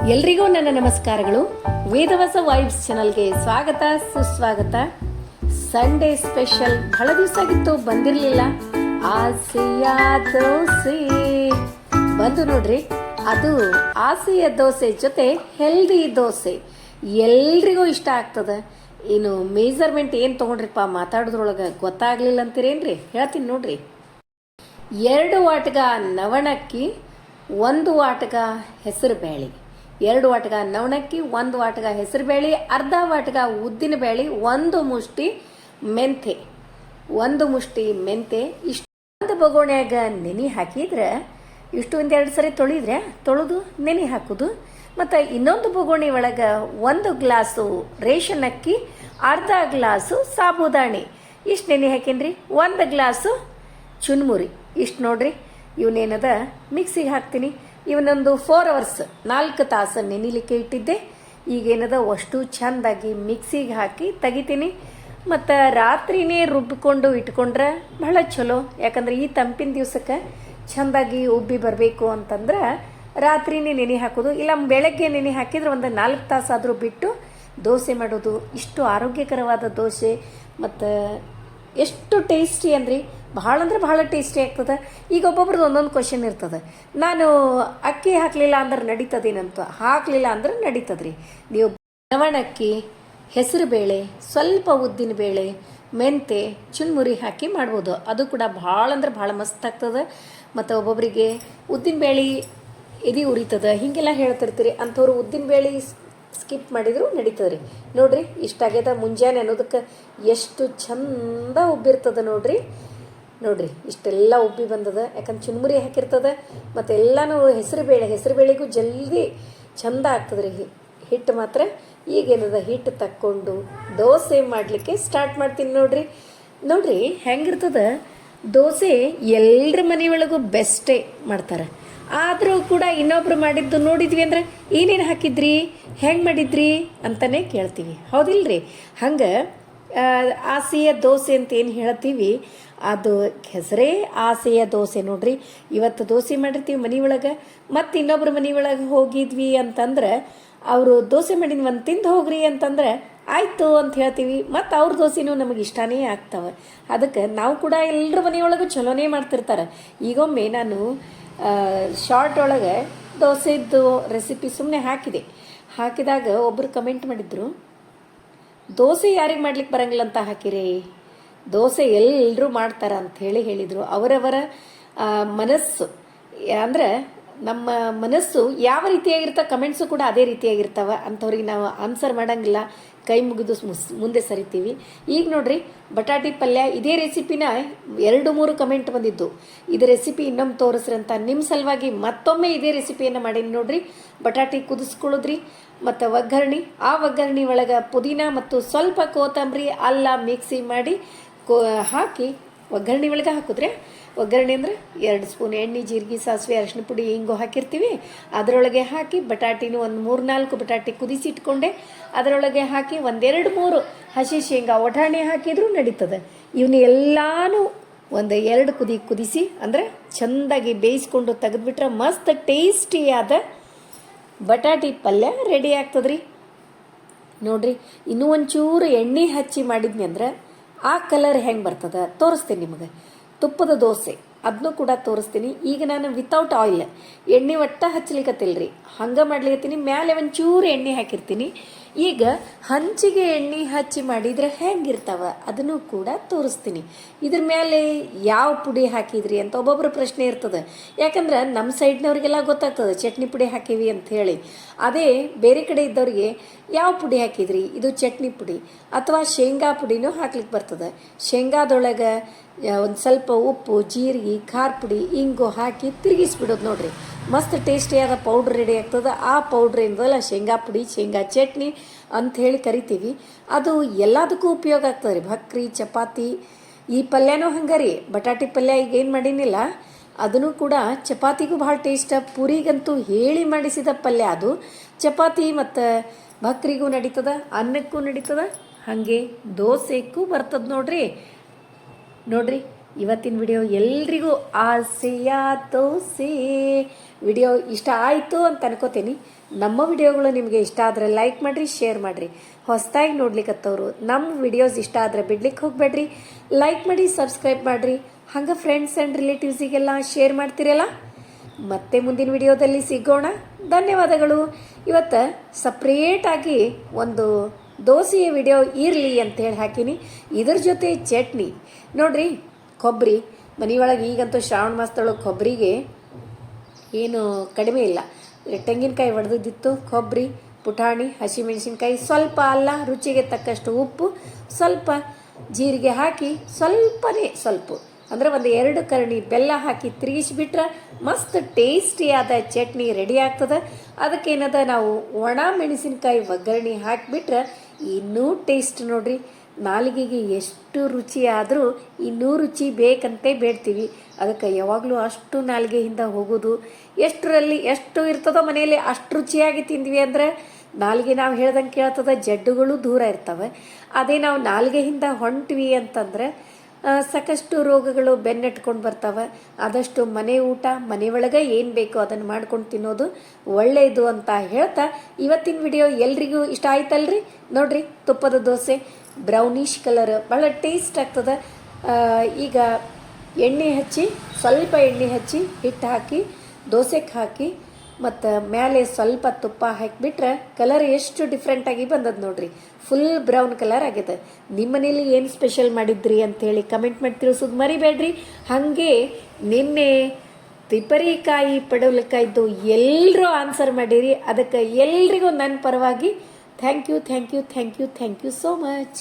ಎಲ್ರಿಗೂ ನನ್ನ ನಮಸ್ಕಾರಗಳು. ವೇದವಾಸ ವೈಬ್ಸ್ ಚಾನಲ್ಗೆ ಸ್ವಾಗತ, ಸುಸ್ವಾಗತ. ಸಂಡೇ ಸ್ಪೆಷಲ್ ಬಹಳ ದಿವಸ ಆಗಿತ್ತು, ಬಂದಿರಲಿಲ್ಲ. ಆಸೆಯ ದೋಸೆ. ಬಂದು ನೋಡ್ರಿ, ಅದು ಆಸೆಯ ದೋಸೆ ಜೊತೆ ಹೆಲ್ದಿ ದೋಸೆ. ಎಲ್ರಿಗೂ ಇಷ್ಟ ಆಗ್ತದೆ. ಇನ್ನು ಮೇಜರ್ಮೆಂಟ್ ಏನು ತೊಗೊಂಡ್ರಿಪ್ಪ ಮಾತಾಡೋದ್ರೊಳಗೆ ಗೊತ್ತಾಗ್ಲಿಲ್ಲ ಅಂತೀರೇನ್ರಿ? ಹೇಳ್ತೀನಿ ನೋಡ್ರಿ. ಎರಡು ವಾಟ್ಗ ನವಣಕ್ಕಿ, ಒಂದು ವಾಟ್ಗ ಹೆಸರು ಬೇಳೆ ಎರಡು ವಾಟಗ ನವಣಕ್ಕಿ, ಒಂದು ವಾಟಗ ಹೆಸರುಬೇಳೆ, ಅರ್ಧ ವಾಟಗ ಉದ್ದಿನ ಬೇಳೆ, ಒಂದು ಮುಷ್ಟಿ ಮೆಂತೆ ಒಂದು ಮುಷ್ಟಿ ಮೆಂತೆ ಇಷ್ಟು ಒಂದು ಬಗೋಣ್ಯಾಗ ನೆನೆ ಹಾಕಿದ್ರೆ, ಇಷ್ಟು ಒಂದೆರಡು ಸರಿ ತೊಳಿದ್ರೆ ತೊಳೆದು ನೆನೆ ಹಾಕೋದು. ಮತ್ತು ಇನ್ನೊಂದು ಬೊಗೋಣಿ ಒಳಗೆ ಒಂದು ಗ್ಲಾಸು ರೇಷನ್ ಅಕ್ಕಿ, ಅರ್ಧ ಗ್ಲಾಸು ಸಾಬುದಾಣಿ. ಇಷ್ಟು ನೆನೆ ಹಾಕೇನ್ರಿ? ಒಂದು ಗ್ಲಾಸು ಚುನ್ಮುರಿ. ಇಷ್ಟು ನೋಡ್ರಿ, ಇವನೇನದ ಮಿಕ್ಸಿಗೆ ಹಾಕ್ತೀನಿ. ಇವನೊಂದು ಫೋರ್ ಅವರ್ಸ್ ನಾಲ್ಕು ತಾಸು ನೆನಿಲಿಕ್ಕೆ ಇಟ್ಟಿದ್ದೆ. ಈಗೇನದ ಅಷ್ಟು ಚೆಂದಾಗಿ ಮಿಕ್ಸಿಗೆ ಹಾಕಿ ತೆಗಿತೀನಿ. ಮತ್ತು ರಾತ್ರಿನೇ ರುಬ್ಬಿಕೊಂಡು ಇಟ್ಕೊಂಡ್ರೆ ಬಹಳ ಚಲೋ ಯಾಕಂದ್ರೆ ಈ ತಂಪಿನ ದಿವಸಕ್ಕೆ ಚೆಂದಾಗಿ ಉಬ್ಬಿ ಬರಬೇಕು ಅಂತಂದ್ರೆ ರಾತ್ರಿನೇ ನೆನೆ ಹಾಕೋದು, ಇಲ್ಲ ಬೆಳಗ್ಗೆ ನೆನೆ ಹಾಕಿದ್ರೆ ಒಂದು ನಾಲ್ಕು ತಾಸಾದರೂ ಬಿಟ್ಟು ದೋಸೆ ಮಾಡೋದು. ಇಷ್ಟು ಆರೋಗ್ಯಕರವಾದ ದೋಸೆ. ಮತ್ತು ಎಷ್ಟು ಟೇಸ್ಟಿ ಅಂದ್ರಿ ಭಾಳ ಅಂದ್ರೆ ಭಾಳ ಟೇಸ್ಟಿ ಆಗ್ತದೆ. ಈಗ ಒಬ್ಬೊಬ್ರದ್ದು ಒಂದೊಂದು ಕ್ವಶನ್ ಇರ್ತದೆ. ನಾನು ಅಕ್ಕಿ ಹಾಕಲಿಲ್ಲ ಅಂದ್ರೆ ನಡೀತದೇನಂತ? ಹಾಕಲಿಲ್ಲ ಅಂದ್ರೆ ನಡೀತದ್ರಿ. ನೀವು ನವಣಕ್ಕಿ ಹೆಸರು ಬೇಳೆ, ಸ್ವಲ್ಪ ಉದ್ದಿನ ಬೇಳೆ, ಮೆಂತೆ, ಚುನ್ಮುರಿ ಹಾಕಿ ಮಾಡ್ಬೋದು. ಅದು ಕೂಡ ಭಾಳ ಅಂದ್ರೆ ಭಾಳ ಮಸ್ತ್ ಆಗ್ತದೆ. ಮತ್ತು ಒಬ್ಬೊಬ್ಬರಿಗೆ ಉದ್ದಿನ ಬೇಳೆ ಎದಿ ಉರಿತದ. ಹೀಗೆಲ್ಲ ಹೇಳ್ತಿರ್ತೀರಿ. ಅಂಥವ್ರು ಉದ್ದಿನ ಬೇಳೆ ಸ್ಕಿಪ್ ಮಾಡಿದ್ರು ನಡೀತದ್ರಿ. ನೋಡ್ರಿ, ಇಷ್ಟಾಗ್ಯದ ಮುಂಜಾನೆ ಅನ್ನೋದಕ್ಕೆ ಎಷ್ಟು ಚಂದ ಉಬ್ಬಿರ್ತದೆ ನೋಡ್ರಿ. ನೋಡ್ರಿ, ಇಷ್ಟೆಲ್ಲ ಉಬ್ಬಿ ಬಂದದ, ಯಾಕಂದ್ರೆ ಚುನ್ಮುರಿ ಹಾಕಿರ್ತದ, ಮತ್ತು ಎಲ್ಲನೂ ಹೆಸರು ಬೇಳೆ, ಹೆಸರು ಬೇಳೆಗೂ ಜಲ್ದಿ ಚಂದ ಆಗ್ತದ್ರಿ ರೀ ಹಿಟ್ಟು ಮಾತ್ರ. ಈಗೇನದ ಹಿಟ್ಟು ತಕ್ಕೊಂಡು ದೋಸೆ ಮಾಡಲಿಕ್ಕೆ ಸ್ಟಾರ್ಟ್ ಮಾಡ್ತೀನಿ ನೋಡ್ರಿ. ನೋಡ್ರಿ, ಹೆಂಗಿರ್ತದ? ದೋಸೆ ಎಲ್ಲರ ಮನೆಯೊಳಗೂ ಬೆಸ್ಟೇ ಮಾಡ್ತಾರೆ. ಆದರೂ ಕೂಡ ಇನ್ನೊಬ್ರು ಮಾಡಿದ್ದು ನೋಡಿದ್ವಿ ಅಂದ್ರೆ, ಏನೇನು ಹಾಕಿದ್ರಿ? ಹೆಂಗೆ ಮಾಡಿದ್ರಿ? ಅಂತಲೇ ಕೇಳ್ತೀವಿ. ಹೌದಿಲ್ರಿ? ಹಂಗೆ ಆಸೆಯ ದೋಸೆ ಅಂತ ಏನು ಹೇಳ್ತೀವಿ? ಅದು ಹೆಸರೇ ಆಸೆಯ ದೋಸೆ ನೋಡ್ರಿ. ಇವತ್ತು ದೋಸೆ ಮಾಡಿರ್ತೀವಿ ಮನೆ ಒಳಗೆ, ಮತ್ತು ಇನ್ನೊಬ್ರ ಮನೆ ಒಳಗೆ ಹೋಗಿದ್ವಿ ಅಂತಂದ್ರೆ, ಅವರು ದೋಸೆ ಮಾಡಿನ ಒಂದು ತಿಂದು ಹೋಗ್ರಿ ಅಂತಂದ್ರೆ, ಆಯಿತು ಅಂತ ಹೇಳ್ತೀವಿ. ಮತ್ತು ಅವ್ರ ದೋಸೆನೂ ನಮಗೆ ಇಷ್ಟನೇ ಆಗ್ತವೆ. ಅದಕ್ಕೆ ನಾವು ಕೂಡ ಎಲ್ಲರ ಮನೆಯೊಳಗೂ ಚಲೋನೇ ಮಾಡ್ತಿರ್ತಾರೆ. ಈಗೊಮ್ಮೆ ನಾನು ಶಾರ್ಟ್ ಒಳಗೆ ದೋಸೆದು ರೆಸಿಪಿ ಸುಮ್ಮನೆ ಹಾಕಿದೆ. ಹಾಕಿದಾಗ ಒಬ್ಬರು ಕಮೆಂಟ್ ಮಾಡಿದ್ರು ದೋಸೆ ಯಾರಿಗೆ ಮಾಡ್ಲಿಕ್ಕೆ ಬರಂಗಿಲ್ಲ ಅಂತ ಹಾಕಿರಿ? ದೋಸೆ ಎಲ್ಲರೂ ಮಾಡ್ತಾರ ಅಂತ ಹೇಳಿ ಹೇಳಿದರು. ಅವರವರ ಮನಸ್ಸು, ಅಂದ್ರೆ ನಮ್ಮ ಮನಸ್ಸು ಯಾವ ರೀತಿಯಾಗಿರ್ತಾವ ಕಮೆಂಟ್ಸು ಕೂಡ ಅದೇ ರೀತಿಯಾಗಿರ್ತಾವ. ಅಂಥವ್ರಿಗೆ ನಾವು ಆನ್ಸರ್ ಮಾಡಂಗಿಲ್ಲ. ಕೈ ಮುಗಿದು ಮುಂದೆ ಸರಿತೀವಿ. ಈಗ ನೋಡ್ರಿ, ಬಟಾಟಿ ಪಲ್ಯ ಇದೇ ರೆಸಿಪಿನ ಎರಡು ಮೂರು ಕಮೆಂಟ್ ಬಂದಿದ್ದು. ಇದು ರೆಸಿಪಿ ಇನ್ನೊಮ್ಮೆ ತೋರಿಸ್ರಿ ಅಂತ ನಿಮ್ಮ ಸಲುವಾಗಿ ಮತ್ತೊಮ್ಮೆ ಇದೇ ರೆಸಿಪಿಯನ್ನು ಮಾಡೀನಿ ನೋಡ್ರಿ. ಬಟಾಟಿ ಕುದಿಸ್ಕೊಳ್ಳೋದ್ರಿ. ಮತ್ತು ಒಗ್ಗರಣೆ, ಆ ಒಗ್ಗರಣೆ ಒಳಗೆ ಪುದೀನ ಮತ್ತು ಸ್ವಲ್ಪ ಕೊತ್ತಂಬರಿ ಅಲ್ಲ ಮಿಕ್ಸಿ ಮಾಡಿ ಕೋ, ಹಾಕಿ ಒಗ್ಗರಣೆ ಒಳಗೆ ಹಾಕಿದ್ರೆ, ಒಗ್ಗರಣೆ ಅಂದರೆ ಎರಡು ಸ್ಪೂನ್ ಎಣ್ಣೆ, ಜೀರಿಗೆ, ಸಾಸಿವೆ, ಅರಿಶಿನ ಪುಡಿ ಹಿಂಗು ಹಾಕಿರ್ತೀವಿ. ಅದರೊಳಗೆ ಹಾಕಿ ಬಟಾಟಿನೂ ಒಂದು ಮೂರು ನಾಲ್ಕು ಬಟಾಟಿ ಕುದಿಸಿ ಇಟ್ಕೊಂಡೆ ಅದರೊಳಗೆ ಹಾಕಿ ಒಂದೆರಡು ಮೂರು ಹಸಿ ಶೇಂಗಾ ಒಟಾಣೆ ಹಾಕಿದರೂ ನಡೀತದೆ. ಇವನ್ನ ಎಲ್ಲನೂ ಒಂದು ಎರಡು ಕುದಿ ಕುದಿಸಿ, ಅಂದರೆ ಚೆಂದಾಗಿ ಬೇಯಿಸ್ಕೊಂಡು ತೆಗೆದುಬಿಟ್ರೆ ಮಸ್ತ್ ಟೇಸ್ಟಿಯಾದ ಬಟಾಟಿ ಪಲ್ಯ ರೆಡಿ ಆಗ್ತದ್ರಿ. ನೋಡ್ರಿ, ಇನ್ನೂ ಒಂಚೂರು ಎಣ್ಣೆ ಹಚ್ಚಿ ಮಾಡಿದ್ನಿ ಅಂದ್ರೆ ಆ ಕಲರ್ ಹೆಂಗೆ ಬರ್ತದೆ ತೋರಿಸ್ತೀನಿ ನಿಮಗೆ. ತುಪ್ಪದ ದೋಸೆ ಅದನ್ನು ಕೂಡ ತೋರಿಸ್ತೀನಿ. ಈಗ ನಾನು ವಿತೌಟ್ ಆಯಿಲ್ ಎಣ್ಣೆ ಒಟ್ಟ ರೀ ಹಂಗೆ ಮಾಡ್ಲಿಕತ್ತೀನಿ, ಮ್ಯಾಲೆ ಒಂಚೂರು ಎಣ್ಣೆ ಹಾಕಿರ್ತೀನಿ. ಈಗ ಹಂಚಿಗೆ ಎಣ್ಣೆ ಹಚ್ಚಿ ಮಾಡಿದ್ರೆ ಹೆಂಗಿರ್ತಾವ? ಅದನ್ನು ಕೂಡ ತೋರಿಸ್ತೀನಿ. ಇದ್ರ ಮೇಲೆ ಯಾವ ಪುಡಿ ಹಾಕಿದ್ರಿ ಅಂತ ಒಬ್ಬೊಬ್ರ ಪ್ರಶ್ನೆ ಇರ್ತದೆ. ಯಾಕಂದ್ರೆ ನಮ್ಮ ಸೈಡ್ನವ್ರಿಗೆಲ್ಲ ಗೊತ್ತಾಗ್ತದೆ, ಚಟ್ನಿ ಪುಡಿ ಹಾಕಿವಿ ಅಂತ ಹೇಳಿ. ಅದೇ ಬೇರೆ ಕಡೆ ಇದ್ದವ್ರಿಗೆ ಯಾವ ಪುಡಿ ಹಾಕಿದ್ರಿ? ಇದು ಚಟ್ನಿ ಪುಡಿ ಅಥವಾ ಶೇಂಗಾ ಪುಡಿನೂ ಹಾಕ್ಲಿಕ್ಕೆ ಬರ್ತದೆ. ಶೇಂಗಾದೊಳಗೆ ಒಂದು ಸ್ವಲ್ಪ ಉಪ್ಪು, ಜೀರಿಗೆ, ಖಾರ ಪುಡಿ, ಇಂಗು ಹಾಕಿ ತಿರುಗಿಸ್ಬಿಡೋದು ನೋಡ್ರಿ. ಮಸ್ತ್ ಟೇಸ್ಟಿಯಾದ ಪೌಡ್ರ್ ರೆಡಿ ಆಗ್ತದೆ. ಆ ಪೌಡ್ರ್ ಏನದಲ್ಲ ಶೇಂಗಾ ಪುಡಿ, ಶೇಂಗಾ ಚಟ್ನಿ ಅಂತ ಹೇಳಿ ಕರಿತೀವಿ. ಅದು ಎಲ್ಲದಕ್ಕೂ ಉಪಯೋಗ ಆಗ್ತದೆ ರೀ. ಭಕ್ರಿ ಚಪಾತಿ, ಈ ಪಲ್ಯನೂ ಹಂಗೆ ರೀ ಬಟಾಟಿ ಪಲ್ಯ ಈಗ ಏನು ಮಾಡೀನಿಲ್ಲ, ಅದನ್ನು ಕೂಡ ಚಪಾತಿಗೂ ಭಾಳ ಟೇಸ್ಟ್ ಪುರಿಗಂತೂ ಹೇಳಿ ಮಾಡಿಸಿದ ಪಲ್ಯ ಅದು. ಚಪಾತಿ ಮತ್ತು ಭಕ್ರಿಗೂ ನಡೀತದ, ಅನ್ನಕ್ಕೂ ನಡೀತದ. ಹಾಗೆ ದೋಸೆಗೂ ಬರ್ತದ ನೋಡ್ರಿ. ನೋಡ್ರಿ. ಇವತ್ತಿನ ವಿಡಿಯೋ ಎಲ್ರಿಗೂ ಆಸೆಯ ದೋಸೆ ವಿಡಿಯೋ ಇಷ್ಟ ಆಯಿತು ಅಂತ ಅನ್ಕೋತೀನಿ. ನಮ್ಮ ವಿಡಿಯೋಗಳು ನಿಮಗೆ ಇಷ್ಟ ಆದರೆ ಲೈಕ್ ಮಾಡಿರಿ ಶೇರ್ ಮಾಡಿರಿ. ಹೊಸದಾಗಿ ನೋಡ್ಲಿಕ್ಕತ್ತವರು ನಮ್ಮ ವಿಡಿಯೋಸ್ ಇಷ್ಟ ಆದರೆ ಬಿಡ್ಲಿಕ್ಕೆ ಹೋಗಬೇಡ್ರಿ. ಲೈಕ್ ಮಾಡಿ ಸಬ್ಸ್ಕ್ರೈಬ್ ಮಾಡಿರಿ. ಹಂಗೆ ಫ್ರೆಂಡ್ಸ್ ಆ್ಯಂಡ್ ರಿಲೇಟಿವ್ಸಿಗೆಲ್ಲ ಶೇರ್ ಮಾಡ್ತೀರಲ್ಲ? ಮತ್ತೆ ಮುಂದಿನ ವಿಡಿಯೋದಲ್ಲಿ ಸಿಗೋಣ. ಧನ್ಯವಾದಗಳು. ಇವತ್ತು ಸಪ್ರೇಟಾಗಿ ಒಂದು ದೋಸೆಯ ವಿಡಿಯೋ ಇರಲಿ ಅಂತೇಳಿ ಹಾಕೀನಿ. ಇದ್ರ ಜೊತೆ ಚಟ್ನಿ. ನೋಡ್ರಿ ಕೊಬ್ಬರಿ ಮನೆಯೊಳಗೆ ಈಗಂತೂ ಶ್ರಾವಣ ಮಾಸದೊಳಗೆ ಕೊಬ್ಬರಿಗೆ ಏನು ಕಡಿಮೆ ಇಲ್ಲ. ತೆಂಗಿನಕಾಯಿ ಒಡೆದಿದ್ದಿತ್ತು, ಕೊಬ್ಬರಿ, ಪುಟಾಣಿ, ಹಸಿಮೆಣಸಿನ್ಕಾಯಿ ಸ್ವಲ್ಪ ಅಲ್ಲ, ರುಚಿಗೆ ತಕ್ಕಷ್ಟು ಉಪ್ಪು, ಸ್ವಲ್ಪ ಜೀರಿಗೆ ಹಾಕಿ ಸ್ವಲ್ಪನೇ ಸ್ವಲ್ಪ. ಅಂದರೆ ಒಂದು ಎರಡು ಕರಣಿ ಬೆಲ್ಲ ಹಾಕಿ ತಿರುಗಿಸಿಬಿಟ್ರೆ ಮಸ್ತ್ ಟೇಸ್ಟಿಯಾದ ಚಟ್ನಿ ರೆಡಿ ಆಗ್ತದೆ. ಅದಕ್ಕೇನದ ನಾವು ಒಣ ಮೆಣಸಿನ್ಕಾಯಿ ಒಗ್ಗರಣೆ ಹಾಕಿಬಿಟ್ರೆ ಇನ್ನೂ ಟೇಸ್ಟ್ ನೋಡ್ರಿ. ನಾಲಿಗೆಗೆ ಎಷ್ಟು ರುಚಿ ಆದರೂ ಇನ್ನೂ ರುಚಿ ಬೇಕಂತೆ ಬೇಡ್ತೀವಿ. ಅದಕ್ಕೆ ಯಾವಾಗಲೂ ಅಷ್ಟು ನಾಲಿಗೆಯಿಂದ ಹೋಗೋದು, ಎಷ್ಟರಲ್ಲಿ ಎಷ್ಟು ಇರ್ತದೋ ಮನೆಯಲ್ಲಿ ಅಷ್ಟು ರುಚಿಯಾಗಿ ತಿಂದ್ವಿ ಅಂದರೆ ನಾಲಿಗೆ ನಾವು ಹೇಳ್ದಂಗೆ ಕೇಳ್ತದ, ಜಡ್ಡುಗಳು ದೂರ ಇರ್ತವೆ. ಅದೇ ನಾವು ನಾಲಿಗೆಯಿಂದ ಹೊಂಟ್ವಿ ಅಂತಂದ್ರೆ ಸಾಕಷ್ಟು ರೋಗಗಳು ಬೆನ್ನಟ್ಕೊಂಡು ಬರ್ತಾವೆ. ಆದಷ್ಟು ಮನೆ ಊಟ, ಮನೆ ಒಳಗೆ ಏನು ಬೇಕೋ ಅದನ್ನು ಮಾಡ್ಕೊಂಡು ತಿನ್ನೋದು ಒಳ್ಳೆಯದು ಅಂತ ಹೇಳ್ತಾ ಇವತ್ತಿನ ವಿಡಿಯೋ ಎಲ್ರಿಗೂ ಇಷ್ಟ ಆಯ್ತಲ್ರಿ? ನೋಡ್ರಿ, ತುಪ್ಪದ ದೋಸೆ ಬ್ರೌನಿಶ್ ಕಲರ್ ಭಾಳ ಟೇಸ್ಟ್ ಆಗ್ತದೆ. ಈಗ ಎಣ್ಣೆ ಹಚ್ಚಿ, ಸ್ವಲ್ಪ ಎಣ್ಣೆ ಹಚ್ಚಿ ಹಿಟ್ಟು ಹಾಕಿ ದೋಸೆಗೆ ಹಾಕಿ ಮತ್ತು ಮೇಲೆ ಸ್ವಲ್ಪ ತುಪ್ಪ ಹಾಕಿಬಿಟ್ರೆ ಕಲರ್ ಎಷ್ಟು ಡಿಫ್ರೆಂಟಾಗಿ ಬಂದದ ನೋಡ್ರಿ. ಫುಲ್ ಬ್ರೌನ್ ಕಲರ್ ಆಗಿದೆ. ನಿಮ್ಮ ಮನೇಲಿ ಏನು ಸ್ಪೆಷಲ್ ಮಾಡಿದ್ರಿ ಅಂಥೇಳಿ ಕಮೆಂಟ್ ಮಾಡಿ ತಿಳಿಸೋದು ಮರಿಬೇಡ್ರಿ. ಹಾಗೆ ನಿನ್ನೆ ತಿಪರಿಕಾಯಿ ಪಡವಲಕಾಯ್ದು ಎಲ್ಲರೂ ಆನ್ಸರ್ ಮಾಡಿರಿ. ಅದಕ್ಕೆ ಎಲ್ರಿಗೂ ನನ್ನ ಪರವಾಗಿ thank you thank you thank you thank you so much